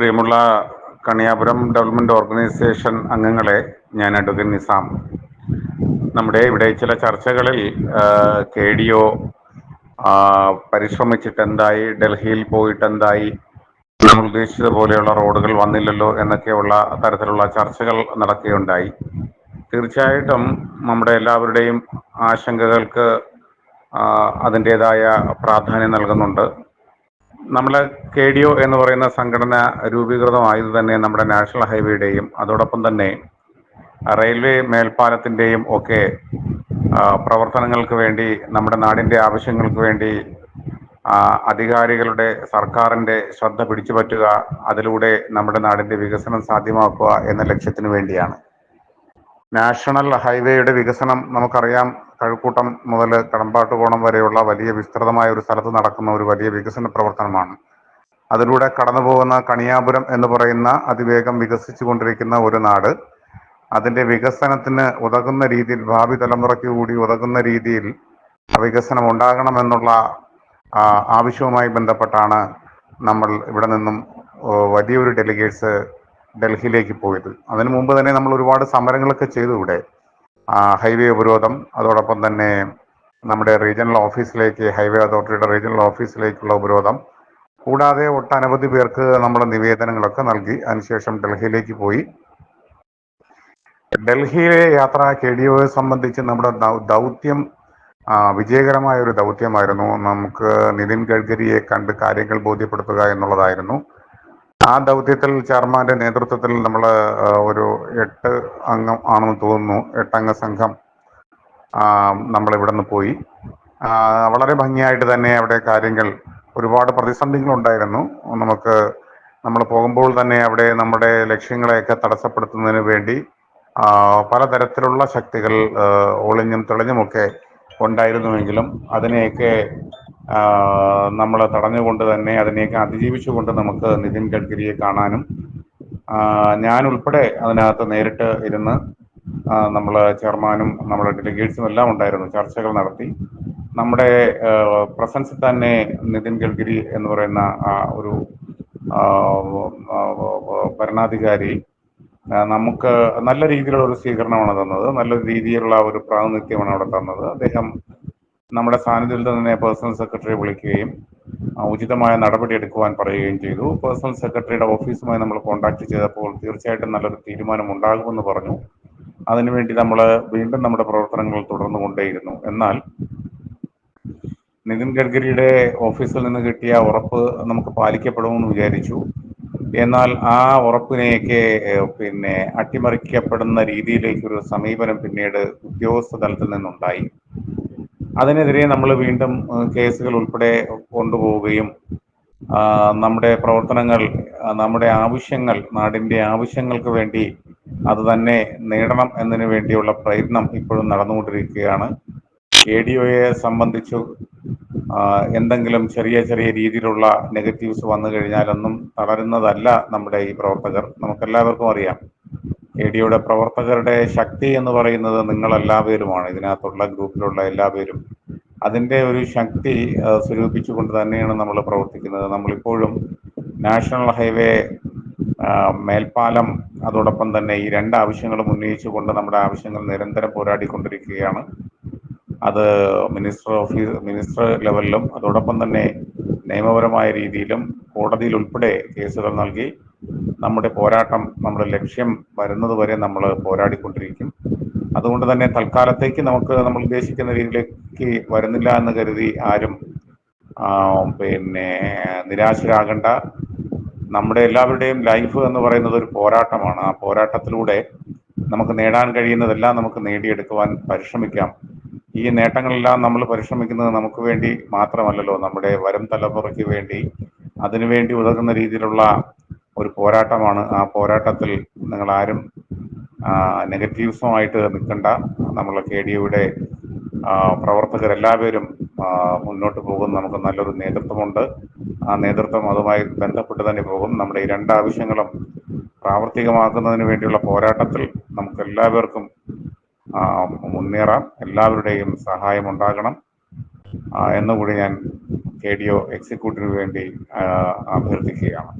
പ്രിയമുള്ള Kaniyapuram development organisation അംഗങ്ങളെ ഞാൻ അഡ്വക്കേറ്റ് നിസാം. നമ്മുടെ ഇവിടെ ചില ചർച്ചകളിൽ കെ ഡി ഒ പരിശ്രമിച്ചിട്ട് എന്തായി ഡൽഹിയിൽ പോയിട്ട് എന്തായി നമ്മൾ ഉദ്ദേശിച്ചതുപോലെയുള്ള റോഡുകൾ വന്നില്ലല്ലോ എന്നൊക്കെയുള്ള തരത്തിലുള്ള ചർച്ചകൾ നടക്കുകയുണ്ടായി. തീർച്ചയായിട്ടും നമ്മുടെ എല്ലാവരുടെയും ആശങ്കകൾക്ക് അതിന്റേതായ പ്രാധാന്യം നൽകുന്നുണ്ട്. നമ്മൾ കെ ഡി ഒ എന്ന് പറയുന്ന സംഘടന രൂപീകൃതമായത് തന്നെ നമ്മുടെ നാഷണൽ ഹൈവേയുടെയും അതോടൊപ്പം തന്നെ റെയിൽവേ മേൽപ്പാലത്തിന്റെയും ഒക്കെ പ്രവർത്തനങ്ങൾക്ക് വേണ്ടി നമ്മുടെ നാടിന്റെ ആവശ്യങ്ങൾക്ക് വേണ്ടി അധികാരികളുടെ സർക്കാരിന്റെ ശ്രദ്ധ പിടിച്ചു പറ്റുക അതിലൂടെ നമ്മുടെ നാടിന്റെ വികസനം സാധ്യമാക്കുക എന്ന ലക്ഷ്യത്തിന് വേണ്ടിയാണ്. നാഷണൽ ഹൈവേയുടെ വികസനം നമുക്കറിയാം. കഴുക്കൂട്ടം മുതൽ കടമ്പാട്ട് കടമ്പാട്ടുകോണം വരെയുള്ള വലിയ വിസ്തൃതമായ ഒരു സ്ഥലത്ത് നടക്കുന്ന ഒരു വലിയ വികസന പ്രവർത്തനമാണ്. അതിലൂടെ കടന്നു പോകുന്ന കണിയാപുരം എന്ന് പറയുന്ന അതിവേഗം വികസിച്ചുകൊണ്ടിരിക്കുന്ന ഒരു നാട്. അതിന്റെ വികസനത്തിന് ഉതകുന്ന രീതിയിൽ ഭാവി തലമുറയ്ക്ക് കൂടി ഉതകുന്ന രീതിയിൽ വികസനം ഉണ്ടാകണമെന്നുള്ള ആവശ്യവുമായി ബന്ധപ്പെട്ടാണ് നമ്മൾ ഇവിടെ നിന്നും വലിയൊരു ഡെലിഗേറ്റ്സ് ഡൽഹിയിലേക്ക് പോയത്. അതിനു മുമ്പ് തന്നെ നമ്മൾ ഒരുപാട് സമരങ്ങളൊക്കെ ചെയ്തു ഇവിടെ. ഹൈവേ ഉപരോധം അതോടൊപ്പം തന്നെ നമ്മുടെ റീജിയണൽ ഓഫീസിലേക്ക് ഹൈവേ അതോറിറ്റിയുടെ റീജിയണൽ ഓഫീസിലേക്കുള്ള ഉപരോധം. കൂടാതെ ഒട്ടനവധി പേർക്ക് നമ്മൾ നിവേദനങ്ങളൊക്കെ നൽകി. അതിനുശേഷം ഡൽഹിയിലേക്ക് പോയി. ഡൽഹിയിലെ യാത്ര കെ ഡി ഒയെ സംബന്ധിച്ച് നമ്മുടെ ദൗത്യം വിജയകരമായ ഒരു ദൗത്യമായിരുന്നു. നമുക്ക് നിതിൻ ഗഡ്കരിയെ കണ്ട് കാര്യങ്ങൾ ബോധ്യപ്പെടുത്തുക എന്നുള്ളതായിരുന്നു. ആ ദൗത്യത്തിൽ ചെയർമാന്റെ നേതൃത്വത്തിൽ നമ്മൾ ഒരു എട്ട് അംഗം ആണെന്ന് തോന്നുന്നു. എട്ടംഗ സംഘം നമ്മൾ ഇവിടെ നിന്ന് പോയി വളരെ ഭംഗിയായിട്ട് തന്നെ അവിടെ കാര്യങ്ങൾ ഒരുപാട് പ്രതിസന്ധികൾ ഉണ്ടായിരുന്നു നമുക്ക് നമ്മൾ പോകുമ്പോൾ തന്നെ അവിടെ നമ്മുടെ ലക്ഷ്യങ്ങളെയൊക്കെ തടസ്സപ്പെടുത്തുന്നതിന് വേണ്ടി പലതരത്തിലുള്ള ശക്തികൾ ഒളിഞ്ഞും തെളിഞ്ഞുമൊക്കെ ഉണ്ടായിരുന്നുവെങ്കിലും അതിനെയൊക്കെ നമ്മൾ തടഞ്ഞുകൊണ്ട് തന്നെ അതിനെയൊക്കെ അതിജീവിച്ചുകൊണ്ട് നമുക്ക് നിതിൻ ഗഡ്കരിയെ കാണാനും ഞാൻ ഉൾപ്പെടെ അതിനകത്ത് നേരിട്ട് ഇരുന്ന് നമ്മൾ ചെയർമാനും നമ്മുടെ ഡെലിഗേറ്റ്സും എല്ലാം ഉണ്ടായിരുന്നു ചർച്ചകൾ നടത്തി. നമ്മുടെ പ്രസൻസിൽ തന്നെ നിതിൻ ഗഡ്കരി എന്ന് പറയുന്ന ഒരു ഭരണാധികാരി നമുക്ക് നല്ല രീതിയിലുള്ള ഒരു സ്വീകരണമാണ് തന്നത് നല്ല രീതിയിലുള്ള ഒരു പ്രാതിനിധ്യമാണ് അവിടെ തന്നത്. അദ്ദേഹം നമ്മുടെ സാന്നിധ്യത്തിൽ തന്നെ പേഴ്സണൽ സെക്രട്ടറിയെ വിളിക്കുകയും ഉചിതമായ നടപടി എടുക്കുവാൻ പറയുകയും ചെയ്തു. പേഴ്സണൽ സെക്രട്ടറിയുടെ ഓഫീസുമായി നമ്മൾ കോൺടാക്ട് ചെയ്തപ്പോൾ തീർച്ചയായിട്ടും നല്ലൊരു തീരുമാനം ഉണ്ടാകുമെന്ന് പറഞ്ഞു. അതിനുവേണ്ടി നമ്മൾ വീണ്ടും നമ്മുടെ പ്രവർത്തനങ്ങൾ തുടർന്നു കൊണ്ടേയിരുന്നു എന്നാൽ നിതിൻ ഗഡ്കരിയുടെ ഓഫീസിൽ നിന്ന് കിട്ടിയ ഉറപ്പ് നമുക്ക് പാലിക്കപ്പെടുമെന്ന് വിചാരിച്ചു. എന്നാൽ ആ ഉറപ്പിനെയൊക്കെ പിന്നെ അട്ടിമറിക്കപ്പെടുന്ന രീതിയിലേക്കൊരു സമീപനം പിന്നീട് ഉദ്യോഗസ്ഥ തലത്തിൽ നിന്നുണ്ടായി. അതിനെതിരെ നമ്മൾ വീണ്ടും കേസുകൾ ഉൾപ്പെടെ കൊണ്ടുപോവുകയും നമ്മുടെ പ്രവർത്തനങ്ങൾ നമ്മുടെ ആവശ്യങ്ങൾ നാടിന്റെ ആവശ്യങ്ങൾക്ക് വേണ്ടി അത് തന്നെ നേടണം എന്നതിന് വേണ്ടിയുള്ള പ്രയത്നം ഇപ്പോഴും നടന്നുകൊണ്ടിരിക്കുകയാണ്. എ ഡി ഒയെ സംബന്ധിച്ചു എന്തെങ്കിലും ചെറിയ ചെറിയ രീതിയിലുള്ള നെഗറ്റീവ്സ് വന്നു കഴിഞ്ഞാലൊന്നും തളരുന്നതല്ല നമ്മുടെ ഈ പ്രവർത്തകർ. നമുക്കെല്ലാവർക്കും അറിയാം. എ ഡിയുടെ പ്രവർത്തകരുടെ ശക്തി എന്ന് പറയുന്നത് നിങ്ങൾ നിങ്ങളെല്ലാവരുമാണ്. ഇതിനകത്തുള്ള ഗ്രൂപ്പിലുള്ള എല്ലാവരും. അതിന്റെ ഒരു ശക്തി സ്വരൂപിച്ചുകൊണ്ട് തന്നെയാണ് നമ്മൾ പ്രവർത്തിക്കുന്നത്. നമ്മളിപ്പോഴും നാഷണൽ ഹൈവേ മേൽപ്പാലം അതോടൊപ്പം തന്നെ ഈ രണ്ട് ആവശ്യങ്ങളും ഉന്നയിച്ചുകൊണ്ട് നമ്മുടെ ആവശ്യങ്ങൾ നിരന്തരം പോരാടിക്കൊണ്ടിരിക്കുകയാണ്. അത് മിനിസ്റ്റർ ഓഫീസ് മിനിസ്റ്റർ ലെവലിലും അതോടൊപ്പം തന്നെ നിയമപരമായ രീതിയിലും കോടതിയിൽ ഉൾപ്പെടെ കേസുകൾ നൽകി നമ്മുടെ പോരാട്ടം നമ്മുടെ ലക്ഷ്യം വരുന്നത് വരെ നമ്മൾ പോരാടിക്കൊണ്ടിരിക്കും. അതുകൊണ്ട് തന്നെ തൽക്കാലത്തേക്ക് നമുക്ക് നമ്മൾ ഉദ്ദേശിക്കുന്ന രീതിയിലേക്ക് വരുന്നില്ല എന്ന് കരുതി ആരും പിന്നെ നിരാശരാകണ്ട. നമ്മുടെ എല്ലാവരുടെയും ലൈഫ് എന്ന് പറയുന്നത് ഒരു പോരാട്ടമാണ്. ആ പോരാട്ടത്തിലൂടെ നമുക്ക് നേടാൻ കഴിയുന്നതെല്ലാം നമുക്ക് നേടിയെടുക്കുവാൻ പരിശ്രമിക്കാം. ഈ നേട്ടങ്ങളെല്ലാം നമ്മൾ പരിശ്രമിക്കുന്നത് നമുക്ക് വേണ്ടി മാത്രമല്ലല്ലോ. നമ്മുടെ വരും തലമുറയ്ക്ക് വേണ്ടി അതിനുവേണ്ടി ഉതകുന്ന രീതിയിലുള്ള ഒരു പോരാട്ടമാണ്. ആ പോരാട്ടത്തിൽ നിങ്ങൾ ആരും നെഗറ്റീവ്സുമായിട്ട് നിൽക്കണ്ട. നമ്മൾ കെ ഡി യുടെ പ്രവർത്തകരെല്ലാവരും മുന്നോട്ട് പോകും നമുക്ക് നല്ലൊരു നേതൃത്വമുണ്ട്. ആ നേതൃത്വം അതുമായി ബന്ധപ്പെട്ട് തന്നെ പോകും. നമ്മുടെ ഈ രണ്ട് ആവശ്യങ്ങളും പ്രാവർത്തികമാക്കുന്നതിന് വേണ്ടിയുള്ള പോരാട്ടത്തിൽ നമുക്ക് എല്ലാവർക്കും മുന്നേറാം. എല്ലാവരുടെയും സഹായം ഉണ്ടാകണം. എന്നുകൂടി ഞാൻ കെ ഡി ഒ എക്സിക്യൂട്ടീവിന് വേണ്ടി അഭ്യർത്ഥിക്കുകയാണ്.